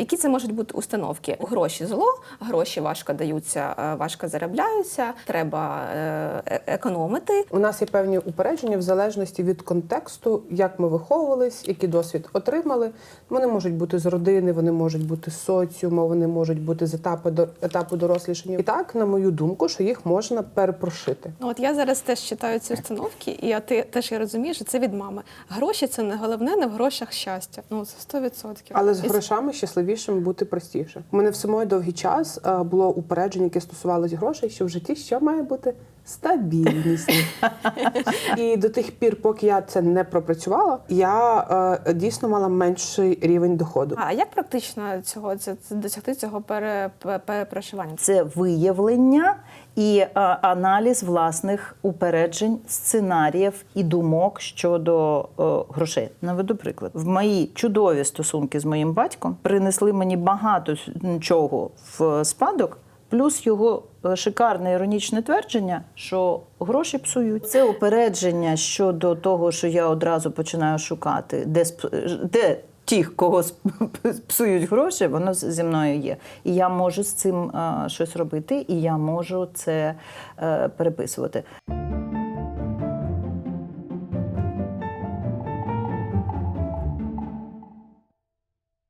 Які це можуть бути установки? Гроші зло, гроші важко даються, е, важко заробляються, треба е, е- економити. У нас є певні упередження в залежності від контексту, як ми виховувались, який досвід отримали. Вони можуть бути з родини, вони можуть бути з соціуму, вони можуть бути з етапу до етапу дорослішання. І так, на мою думку, що їх можна перепрошити. Ну, От я зараз теж читаю ці установки, і я ти теж я розумію, що це від мами. Гроші це не головне, не в грошах щастя. Ну це 100%. Але з грошами щасливішим бути простіше. У мене в самої довгий час е, було упередження, яке стосувалося грошей, що в житті що має бути стабільність. І до тих пір, поки я це не пропрацювала, я е, дійсно мала менший рівень доходу. А як практично цього це, досягти цього пере, пе- Це виявлення і а, аналіз власних упереджень, сценаріїв і думок щодо е, грошей. Наведу приклад. В мої чудові стосунки з моїм батьком принесли мені багато чого в спадок. Плюс його е, шикарне іронічне твердження, що гроші псують. Це упередження щодо того, що я одразу починаю шукати, де де тих, кого псують гроші, воно зі мною є. І я можу з цим щось робити, і я можу це е, переписувати.